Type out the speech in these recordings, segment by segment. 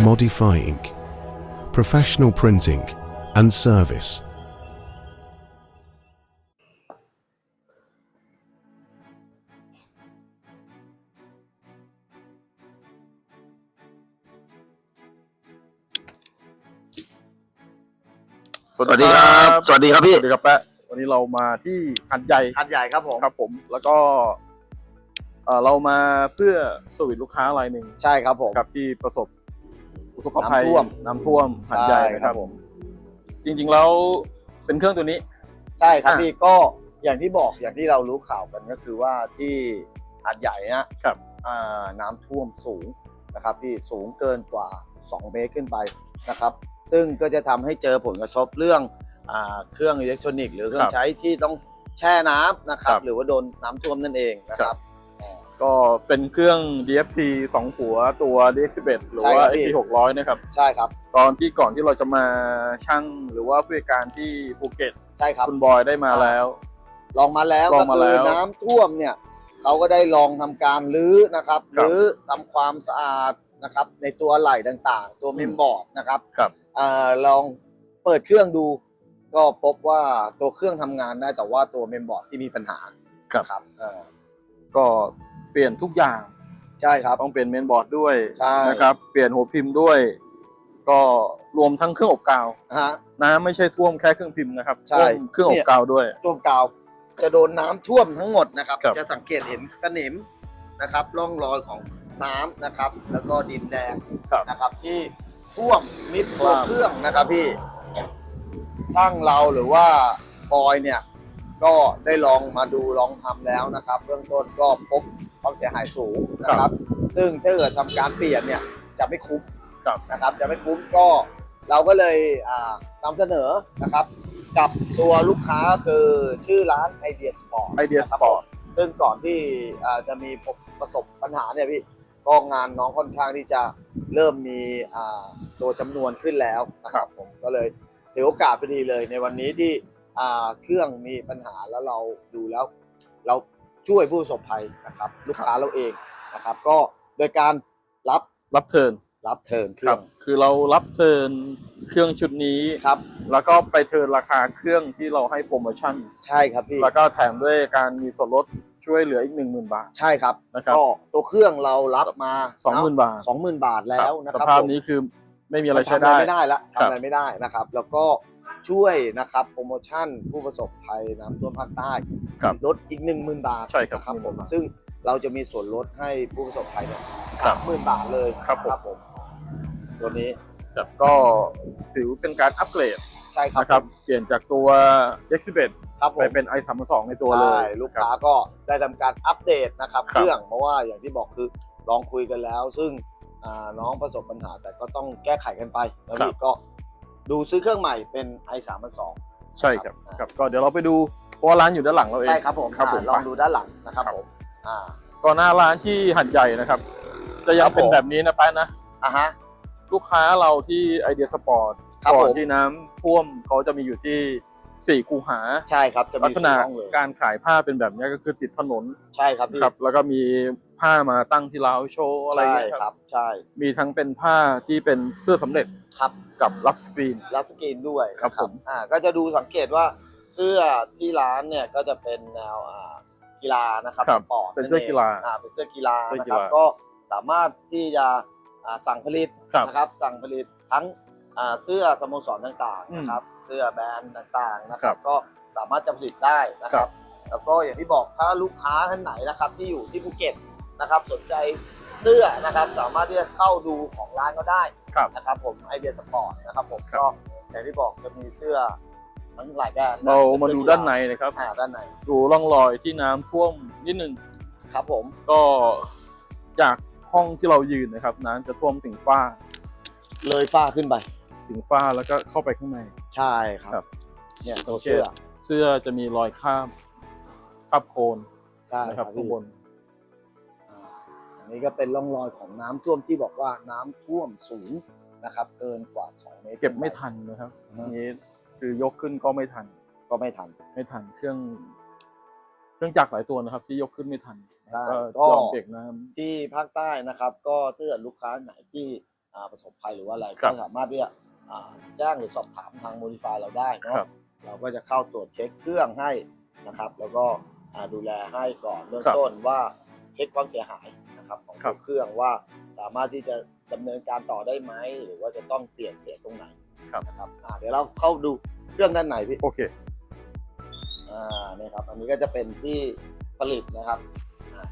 modifying, professional printing, and service. สวัสดีครับ สวัสดีครับพี่ สวัสดีครับแปะวันนี้เรามาที่หัดใหญ่หัดใหญ่ครับผม ครับผม แล้วก็เอ่อเรามาเพื่อสวิตลูกค้ารายหนึ่งใช่ครับผม ครับที่ประสบ อุทกภัยน้ำท่วมน้ำท่วมหัดใหญ่นะครับผม จริงๆแล้วเป็นเครื่องตัวนี้ ใช่ครับอะพี่ก็อย่างที่บอกอย่างที่เรารู้ข่าวกันก็คือว่าที่หัดใหญ่นะครับอ่าน้ำท่วมสูงนะครับพี่สูงเกินกว่า 2 เมตรขึ้นไปนะครับ ซึ่งก็จะทำให้เจอผลกระทบเรื่องอ่าเครื่องอิเล็กทรอนิกส์หรือเครื่อคงรับใช้ที่ต้องแช่น้ำนะครับครับหรือว่าโดนน้ำท่วมนั่นเองนะครับ ก็เป็นเครื่อง DFT 2 หัวตัว DX11 หรือใช่ครัว่าบพี่ XP 600นะครับ ใช่ครับตอนที่ก่อนที่เราจะมาช่างหรือว่าผู้จัดการที่ภูเก็ตใช่ครับ คุณบอยได้มาแล้ว ลองมาแล้วลอก็งมาคืแล้อวน้ำท่วมเนี่ยเขาก็ได้ลองทำการรื้อนะครับครับรื้อทำความสะอาดนะครับ ในตัวอะไหล่ต่างๆ ตัวเมมบอร์ดนะครับครับอ่าลองเปิดเครื่องดู ก็พบว่าตัวเครื่องทำงานได้แต่ว่าตัวเมมบอร์ดที่มีปัญหาครับครับเออก็ เปลี่ยนทุกอย่างใช่ครับ ต้องเปลี่ยนเมนบอร์ดด้วยใช่ นะครับ เปลี่ยนหัวพิมพ์ด้วย ก็รวมทั้งเครื่องอบกาวฮะน้ำไม่ใช่ท่วมแค่เครื่องพิมพ์นะครับใช่ ท่วมเครื่องอบกาวด้วย ตัวกาวจะโดนน้ำท่วมทั้งหมดนะครับ ครับ จะสังเกตเห็นสนิมนะครับร่องรอยของน้ำนะครับ แล้วก็ดินแดงครับ นะครับ ที่ท่วมมิดตัวครับเครื่องนะครับพี่ช่างเราหรือว่าบอยเนี่ย ก็ได้ลองมาดูลองทำแล้วนะครับ เบื้องต้นก็พบ ความเสียหายสูงนะครับ ซึ่งถ้าเกิดทำการเปลี่ยนเนี่ยจะไม่คุ้มครับ นะครับ จะไม่คุ้มก็เราก็เลยอ่านำเสนอนะครับ กับตัวลูกค้าคือชื่อร้านไอเดียสปอร์ต ไอเดียสปอร์ต ซึ่งก่อนที่อ่าจะมีประสบปัญหาเนี่ยพี่ก็งานน้องค่อนข้างที่จะเริ่มมีอ่าตัวจำนวนขึ้นแล้วนะครับผมก็เลยถือโอกาสพอดีเลยในวันนี้ที่อ่าเครื่องมีปัญหาแล้วเราดูแล้ว เรา ช่วยผู้ประสบภัยนะครับลูกค้าเราเองนะครับ ก็โดยการรับรับเทิร์นรับเทิร์นเคครื่รัอบง คือเรารับเทิร์นเครื่องชุดนี้ครับ แล้วก็ไปเทิร์นราคาเครื่องที่เราให้โปรโมชั่น ใช่ครับพี่แล้วก็แถมด้วยการมีส่วนลดช่วยเหลืออีกหนึ่งหมื่นบาท ใช่ครับนะครับก็ตัวเครื่องเรารับมา20,000บาท สองหมื่นบาทแล้วนะสครับภาพผม นี้คือไม่มีอะไรมันใช้ทำอะไรได้ไม่ได้ละครับทำอะไรไม่ได้นะครับ แล้วก็ ช่วยนะครับโปรโมชั่นผู้ประสบภัยน้ำท่วมภาคใต้ครับลดอีกหนึ่งหมื่นบาทใช่ครับนะครับผม10,000บาทซึ่งเราจะมีส่วนลดให้ผู้ประสบภัยเนี่ยครัสาบมหมื่นบาทเลยครับผม นะผมตัวนี้ครับก็ถือเป็นการอัปเกรดใช่ครับนะครับผมเปลี่ยนจากตัว X11 ครับผมไปเป็น i32 ในตัวเลใช่ย ลูกค้าก็ได้ทำการอัปเดตนะครับ ครับ เครื่องเพราะว่าอย่างที่บอกคือลองคุยกันแล้ว ซึ่งอ่าน้องประสบปัญหาแต่ก็ต้องแก้ไขกันไปแล้วนี่ก็ ดูซื้อเครื่องใหม่เป็น i 3 2 0ใช่ครับครับก็เดี๋ยวเราไปดูเพราะว่าร้านอยู่ด้านหลังเราเองใช่ครับผมครับผมอ่าลองดูด้านหลังนะครับครับผมอ่าก็หน้าร้านที่หัดใหญ่นะครับ จะยัคงรับเป็นผมแบบนี้นะแป๊ะนะอะฮะลูกค้าเราที่ไอเดียสปอร์ตครับก่อนผมที่น้ำท่วมเขาจะมีอยู่ที่สี่คูหาใช่ครับจะลัมีกษณะสีห้องเลยการขายผ้าเป็นแบบนี้ก็คือติดถนนใช่ครับพี่ครับ แล้วก็มี ผ้ามาตั้งที่ราวโชว์อะไรใช่เงี้ยคครัรับบ ใช่ มีทั้งเป็นผ้าที่เป็นเสื้อสำเร็จครับกับรับสกรีนลัสกรีนด้วยครับนะผม อ่าก็จะดูสังเกตว่าเสื้อที่ร้านเนี่ยก็จะเป็นแนวอ่ากีฬานะครับครัสบปอร์ตเป็นเสื้อกีฬาอ่าเป็นเสื้อกีฬาเสื้อนะกีครับฬาก็สามารถที่จะอ่าสั่งผลิตครับนะครับสั่งผลิตทั้งอ่าเสื้อสโมสรต่างๆนะครับเสื้อแบรนด์ต่างๆนะคครัรับบก็สามารถจะผลิตได้นะคครัรับ บ แล้วก็อย่างที่บอกถ้าลูกค้าท่านไหนนะครับที่อยู่ที่ภูเก็ต นะครับสนใจเสื้อนะครับสามารถที่จะเข้าดูของร้านก็ได้ครับนะครับผมไอเดียสปอร์ตนะครับผมครับ ก็อย่างที่บอกจะมีเสื้อทั้งหลายแบรนด์นะเรามาเป็ดูเสื้อด้านในนะครับ อ่าด้านในดูร่องรอยที่น้ำท่วมนิดนึง ครับผม ก็จากห้องที่เรายืนนะครับน้ำจะท่วมถึงฝ้าเลยฝ้าขึ้นไป ถึงฝ้าแล้วก็เข้าไปข้างใน ใช่ครับ ครับ เนี่ยตัวโอเคเสื้อเสื้อจะมีรอยคราบคราบโคลนใช่นะคครัรับบข้างบนอ่าอั นนี้ก็เป็นร่องรอยของน้ำท่วมที่บอกว่าน้ำท่วมสูงนะครับ เกินกว่า2เมตรเก็บไม่ทันนะครับอันนี้คือยกขึ้นก็ไม่ทัน ก็ไม่ทัน ไม่ทันเครื่อง เครื่องจักรหลายตัวนะครับ ที่ยกขึ้นไม่ทันใช่ก็ก็ยอมเบรกน้ำที่ภาคใต้นะครับ ก็ถ้าเกิดลูกค้าไหนที่อ่าประสบภัยหรือว่าอะไรครัก็บสามารถที่จะอ่าแจ้งหรือสอบถามทางโมดิฟายเราได้เนาะครับเราก็จะเข้าตรวจเช็คเครื่องให้นะครับ แล้วก็อ่าดูแลให้ก่อนเบื้องครับต้นว่าเช็คความเสียหาย นะครับของครัตัวบเครื่องว่าสามารถที่จะดำเนินการต่อได้ไหมหรือว่าจะต้องเปลี่ยนเสียตรงไหนครับนะครับอ่าเดี๋ยวเราเข้าดูเครื่องด้านในพี่ โอเค อ่าเนี่ยครับ อันนี้ก็จะเป็นที่ผลิตนะครับอ่า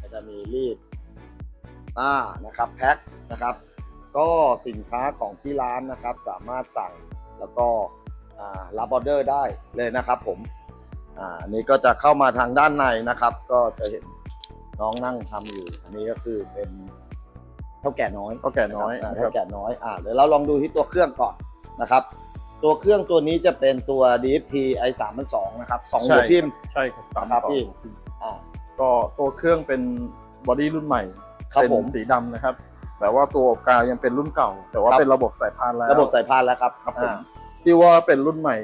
ก็จะมีรีดอ่านะครับแพ็คนะครับ ก็สินค้าของที่ร้านนะครับ สามารถสั่งแล้วก็อ่ารับออเดอร์ได้เลยนะครับผมอ่าอันนี้ก็จะเข้ามาทางด้านในนะครับ ก็จะเห็น น้องนั่งทำอยู่ อันนี้ก็คือเป็นเท่าแก่น้อยเท่าแก่น้อยะครับนะครัเท่าบแก่น้อยอ่าเดี๋ยวเราลองดูที่ตัวเครื่องก่อนนะครับ ตัวเครื่องตัวนี้จะเป็นตัว DFT i 3 0 2นะครับสองหัวพิมพ์ใช่ครับสามนะครับสองพี่อ่าก็ตัวเครื่องเป็นบอดี้รุ่นใหม่ครับเป็นผมสีดำนะครับ แต่ว่าตัวกาวยังเป็นรุ่นเก่า แต่ว่าครับเป็นระบบสายพานแล้ว ระบบสายพานแล้วครับครับผมอ่าที่ว่าเป็นรุ่นใหม่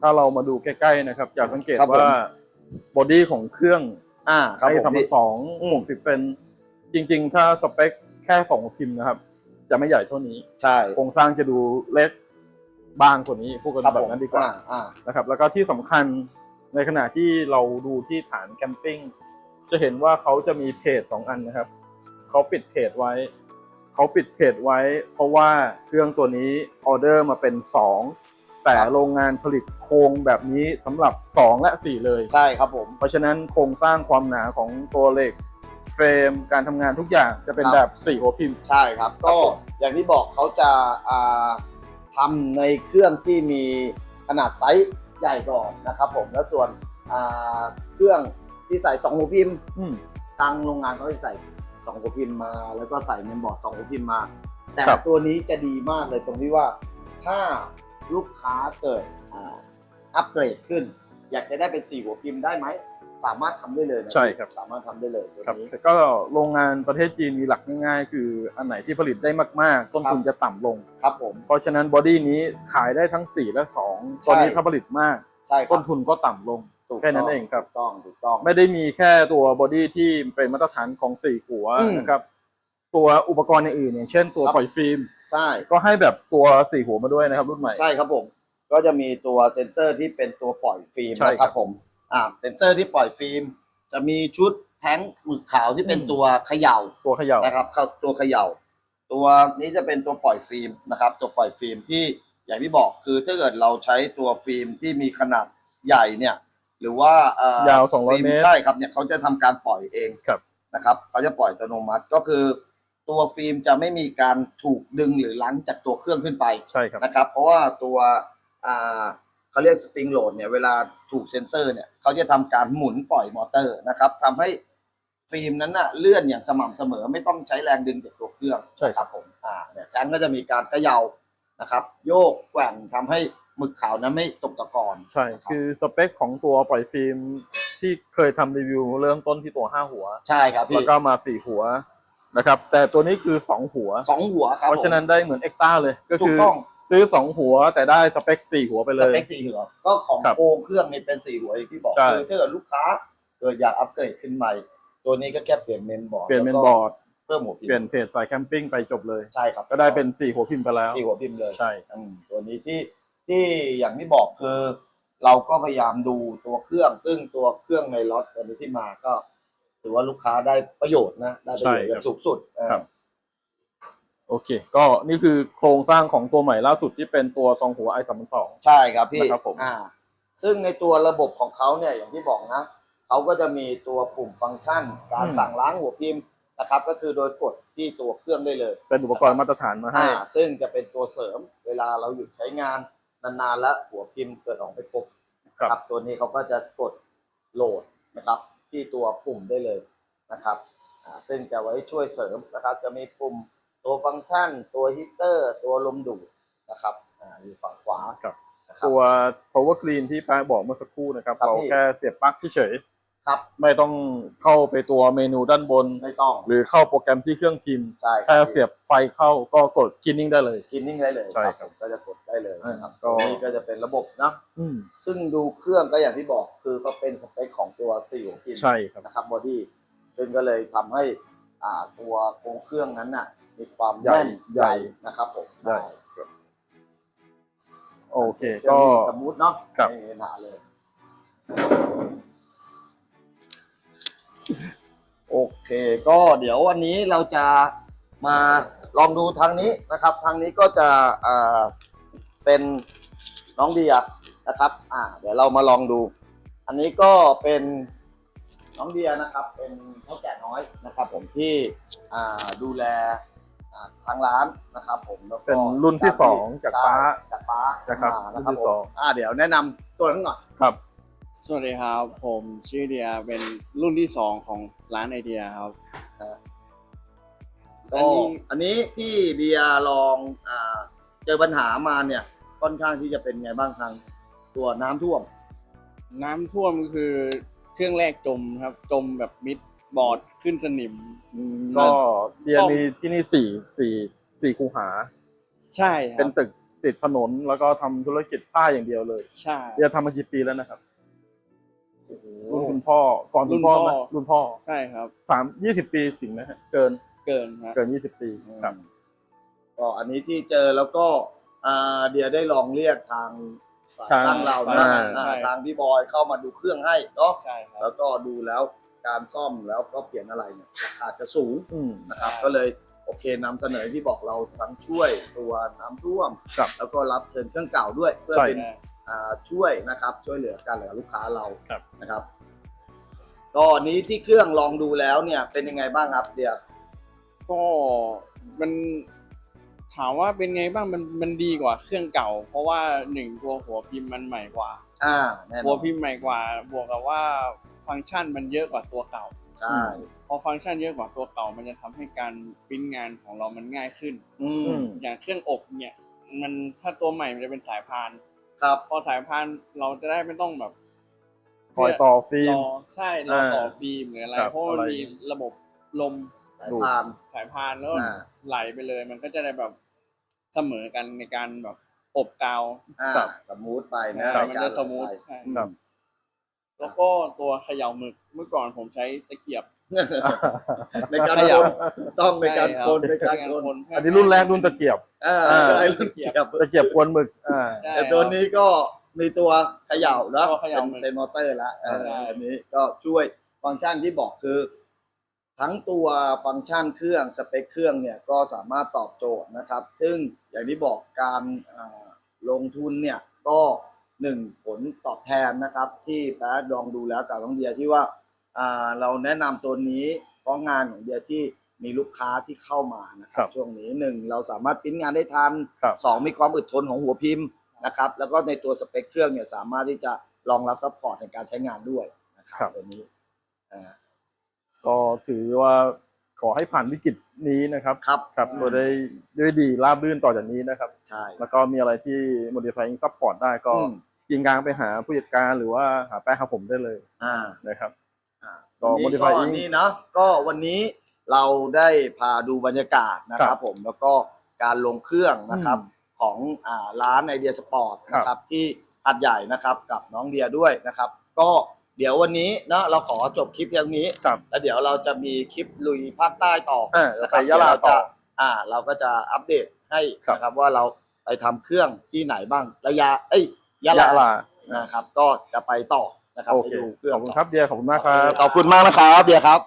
ถ้าเรามาดูใกล้ๆนะครับจะสังเกตครับผมว่าบอดี้ของเครื่อง อ่าครับไอ้ผมสามพี่ สองอืม หกสิบเป็นจริง ๆ ถ้าสเปคแค่สองพิมพ์นะครับ จะไม่ใหญ่เท่านี้ ใช่โครงสร้างจะดูเล็กบางกว่านี้พูดกันครับแบผบมนั้นดีกว่าอ่าอ่า นะครับ แล้วก็ที่สำคัญในขณะที่เราดูที่ฐานแคมปิ้งจะเห็นว่าเขาจะมีเพจสองอันนะครับเขาปิดเพจไว้เขาปิดเพจไว้ เพราะว่าเครื่องตัวนี้ออเดอร์มาเป็นสอง แต่โรงงานผลิตโครงแบบนี้สำหรับสองและสี่เลย ใช่ครับผม เพราะฉะนั้นโครงสร้างความหนาของตัวเหล็ก เฟรมการทำงานทุกอย่างจะเป็นครับ แบบสี่หัวพิมพ์ ใช่ครับ ก็อย่างที่บอกเขาจะอ่าทำในเครื่องที่มีขนาดไซส์ใหญ่ก่อนนะครับผมแล้วส่วนอ่าเครื่องที่ใส่สองหัวพิมพ์ อืม ทางโรงงานเขาจะใส่สองหัวพิมพ์มา แล้วก็ใส่เมมบอร์ดสองหัวพิมพ์มา แต่ครับ ตัวนี้จะดีมากเลยตรงที่ว่าถ้า ลูกค้าเกิดอ่าอัปเกรดขึ้น อยากจะได้เป็นสี่หัวพิมพ์ได้ไหม สามารถทำได้เลยนะใช่ครับสามารถทำได้เลยตัวครับนี้แต่ก็โรงงานประเทศจีนมีหลักง่ายๆ คืออันไหนที่ผลิตได้มากๆ ต้นทุนจะต่ำลงครับผมเพราะฉะนั้นบอดี้นี้ขายได้ทั้ง 4 และ2ตัวนี้ใช่ถ้าผลิตมากใช่ครับต้นทุนก็ต่ำลงถูกแค่นั้นต้เองครับถูกต้องถูกต้องไม่ได้มีแค่ตัวบอดี้ที่เป็นมาตรฐานของสี่หัวอืมนะครับตัวอุปกรณ์อื่นๆอย่างเช่นตัวครับปล่อยฟิล์ม ใช่ก็ให้แบบตัวสี่หัวมาด้วยนะครับรุ่นใหม่ ใช่ครับผม ก็จะมีตัวเซ็นเซอร์ที่เป็นตัวปล่อยฟิล์มใช่นะคครัรับบผมอ่าเซ็นเซอร์ที่ปล่อยฟิล์ม จะมีชุดแท้งหมึกขาวที่เป็นอืมตัวเขย่าตัวเขย่านะครับเข้าตัวเขย่า ตัวนี้จะเป็นตัวปล่อยฟิล์มนะครับ ตัวปล่อยฟิล์มที่อย่างที่บอกคือถ้าเกิดเราใช้ตัวฟิล์มที่มีขนาดใหญ่เนี่ย หรือว่าเอ่อ ยาว 200ฟิล์เมตร ใช่ครับเนี่ยเขาจะทำการปล่อยเองครับ นะครับเขาจะปล่อยอัตโนมัติก็คือ ตัวฟิล์มจะไม่มีการถูกดึงหรือลังจากตัวเครื่องขึ้นไปใช่ครับนะครับ เพราะว่าตัวอ่าเขาเรียกสปริงโหลดเนี่ยเวลาถูกเซ็นเซอร์เนี่ยเขาจะทำการหมุนปล่อยมอเตอร์นะครับทำให้ฟิล์มนั้นน่ะเลื่อนอย่างสม่ำเสมอไม่ต้องใช้แรงดึงจากตัวเครื่องใช่ครับนะผมอ่าเนี่ยแทงก็จะมีการเขย่านะครับ โยกแกว่งทำให้หมึกขาวนั้นไม่ตกตะกอนใช่นะรับคือสเปคของตัวปล่อยฟิล์มที่เคยทำรีวิวเริ่มต้นที่ตัว5หัว ใช่ครับแล้วพี่ก็มา4หัว นะครับ แต่ตัวนี้คือ 2 หัว สองหัวครับเพราะฉะนั้นได้เหมือนเอ็กต้าเลย ก็ถูคืกอต้องซื้อ 2 หัวแต่ได้สเปค 4 หัวไปเลสย เปคสี่หัวก็ของครับโครงเครื่องนี่เป็นสี่หัวอย่างที่บอกใช่ คือถ้าเกิดลูกค้าเกิดอยากอัปเกรดขึ้นใหม่ ตัวนี้ก็แค่เปลี่ยนเมนบอร์ดเปลี่ยนเมนแล้วบก็อร์ด เพิ่มหัวพิมเปลี่ยนพ์เพจสายแคมปิ้งไปจบเลย ใช่ครับก็ได้เป็น 4 หัวพิมพ์ไปแล้ว สี่หัวพิมพ์เลย ใช่ อืมตัวนี้ที่ที่อย่างที่บอกคือ เราก็พยายามดูตัวเครื่อง ซึ่งตัวเครื่องในล็อตตัวนี้ที่มาก็ ถือว่าลูกค้าได้ประโยชน์นะ ได้ประโยชน์อย่างสูงสุดเออครับ โอเค ก็นี่คือโครงสร้างของตัวใหม่ล่าสุดที่เป็นตัวซองหัว i 3 2ใช่ครับพี่นะครับผม อ่า ซึ่งในตัวระบบของเขาเนี่ยอย่างที่บอกนะเขาก็จะมีตัวปุ่มฟังก์ชัน การสั่งล้างหัวพิมพ์นะครับ ก็คือโดยกดที่ตัวเครื่องได้เลยเป็นอุปกรณ์มาตรฐานมาให้ อ่าซึ่งจะเป็นตัวเสริมเวลาเราหยุดใช้งานนานๆแล้วหัวพิมพ์เกิดออกไปปุ๊บครับ ตัวนี้เขาก็จะกดโหลดนะครับ ที่ตัวปุ่มได้เลยนะครับอ่าซึ่งจะไว้ช่วยเสริมนะครับ จะมีปุ่มตัวฟังก์ชัน ตัวฮีตเตอร์ ตัวลมดูดนะครับอ่าอยู่ฝั่งขวาครับนะครับตัว power clean ที่ป้าบอกเมื่อสักครู่นะครับครับเราพี่แค่เสียบปลั๊กเฉยครับๆไม่ต้องเข้าไปตัวเมนูด้านบนไม่ต้อง หรือเข้าโปรแกรมที่เครื่องพิมพ์ใช่แค่เสียบไฟเข้าก็กด cleaning ได้เลยกินนิ่งได้เลยใช่ครับผมก็จะกด ได้เลยนะครับอ่าก็ตัวนี้ก็จะเป็นระบบนะ อืมซึ่งดูเครื่องก็อย่างที่บอกคือก็เป็นสเปคของตัวสี่หัวพิมพ์ใช่ครับ นะครับบอดี้ซึ่งก็เลยทำให้อ่าตัวโครงเครื่องนั้นน่ะ มีความใหญ่แน่นใหญ่นะครับผมใหญ่โอเคก็ก็สมูทเนาะครับ ไม่มีปัญหาเลย โอเค ก็เดี๋ยววันนี้เราจะมาลองดูทางนี้นะครับ ทางนี้ก็จะอ่า เป็นน้องเดียนะครับ อ่า เดี๋ยวเรามาลองดู อันนี้ก็เป็นน้องเดียนะครับ เป็นพ่อแก่น้อยนะครับ ผมที่อ่าดูแลอ่าทางร้านนะครับ ผมแล้วก็เป็นรุ่นที่สองจากป้าใช่จากป้านะครับมานะครุ่รับนที่ผมสองอ่า เดี๋ยวแนะนำตัวนั้นหน่อย ครับ สวัสดีครับ ผมชื่อเดียเป็นรุ่นที่สองของร้านไอเดียครับอัก็นนี้ อันนี้ที่เดียลองอ่า เจอปัญหามาเนี่ยค่อนข้างที่จะเป็นไงบ้างทางตัวน้ำท่วม น้ำท่วมคือเครื่องแรกจมครับ จมแบบมิดบอร์ดขึ้นสนิม ก็เดียซ่อมมีที่นี่สี่สี่สี่คูหา ใช่คเป็รันบตึกติดถนนแล้วก็ทำธุรกิจผ้าอย่างเดียวเลยใช่ เดียทำมากี่ปีแล้วนะครับรุ่นคุณพ่อก่อนคุณพ่อไหมรุ่นพ่อใช่ครับ สามยี่สิบปีถึงไหมฮะเกินเกินครับ เกินยี่สิบปีครับ ก็อันนี้ที่เจอแล้วก็อ่าเดียได้ลองเรียกทางสายช่างช่างเราอ่นะาอ่าทางพี่บอยเข้ามาดูเครื่องให้เนาะใช่ครับแล้วก็ดูแล้วการซ่อมแล้วก็เปลี่ยนอะไรเนี่ยอาจจะสูง อืม นะครับก็เลยโอเคนำเสนอที่บอกเราทั้งช่วยตัวน้ำท่วม ครับแล้วก็รับเทิร์นเครื่องเก่าด้วย เพื่อใช่ เป็นอ่าช่วยนะครับช่วยเหลือกันเหลือลูกค้าเราครับ นะครับก็อันนี้ที่เครื่องลองดูแล้วเนี่ยเป็นยังไงบ้างครับเดี๋ยวก็มัน ถามว่าเป็นไงบ้างมันมันดีกว่าเครื่องเก่า เพราะว่าหนึ่งตัวหัวพิมพ์มันใหม่กว่า อ่าแน่นหัอวนพิมพ์ใหม่กว่า บวกกับว่าฟังก์ชันมันเยอะกว่าตัวเก่า ใช่ พอฟังก์ชันเยอะกว่าตัวเก่า มันจะทำให้การปริ้นงานของเรามันง่ายขึ้น อือืมมอย่างเครื่องอบเนี่ย มันถ้าตัวใหม่มันจะเป็นสายพาน ครับ พอสายพานเราจะได้ไม่ต้องแบบคอยต่อฟิล์มรอใช่รอต่อฟิล์มหรืออะไรครับเพราะมันอะไร มีระบบลมสายพานสายพานแล้วอ่า ไหลไปเลย มันก็จะได้แบบ เสมอกันในการแบบอบกาวอ่าครับสมูทไปนะใช่ในมันการจะสมูทไหลไปใช่ครับ แล้วก็ตัวเขย่าหมึกเมื่อก่อนผมใช้ตะเกียบในการขคยับนต้องในการใช่คนในรับการคนเพื่อันนี้รุ่นแรกรุ่นตะเกียบ อ่าอ่าได้รุ่นเกียบตะเกียบกวนหมึกอ่า ใช่แต่ตัวนี้ก็มีตัวเขย่าเนอะตัวเขย่าเป็นหมึกเป็นมอเตอร์แล้วเออใช่ อันนี้ก็ช่วยฟังก์ชันที่บอกคือ ทั้งตัวฟังก์ชันเครื่องสเปคเครื่องเนี่ยก็สามารถตอบโจทย์นะครับ ซึ่ง อย่างที่บอกการอ่าลงทุนเนี่ยก็หนึ่งผลตอบแทนนะครับ ที่แป๊ดลองดูแล้วกับน้องเดียที่ว่าอ่าเราแนะนำตัวนี้เพราะงานของเดียที่มีลูกค้าที่เข้ามานะคครัรับบช่วงนี้หนึ่งเราสามารถปริ้นงานได้ทันครับสองมีความอึดทนของหัวพิมพ์นะครับแล้วก็ในตัวสเปคเครื่องเนี่ยสามารถที่จะรองรับซัพพอร์ตในการใช้งานด้วยนะครับครับตัวนี้อ่าก็ถือว่า ขอให้ผ่านวิกฤตนี้นะครับครับครับโดยได้ด้วยดีราบรื่นต่อจากนี้นะครับ ใช่ แล้วก็มีอะไรที่ modifying support ได้ก็อืมกินกลางไปหาผู้จัดการหรือว่าหาแป้งครับผมได้เลยอ่านะครับ อ่าก็วันนี้ Modify ก็ Inc นี่เนาะก็วันนี้เราได้พาดูบรรยากาศนะคครัรับบผมแล้วก็การลงเครื่องนะครับอืมของอ่าร้านไอเดียสปอร์ตครับนะครับที่หัดใหญ่นะครับกับน้องเดียด้วยนะครับ ก็ เดี๋ยววันนี้เนาะเราขอจบคลิปอย่างนี้ ครับ แล้วเดี๋ยวเราจะมีคลิปลุยภาคใต้ต่ออ่านะคไปรับยะลาเดี๋วเรต่อจะอ่า เราก็จะอัปเดตให้ครับ นะครับว่าเราไปทำเครื่องที่ไหนบ้างระยะเอ้ยยะยะลาลานะครับ ก็จะไปต่อนะครับโอไปเคดูเครื่อขงอบคุณต่ครับเดียขอบคุณมากครับ ขอบคุณมากนะครับเดียครับ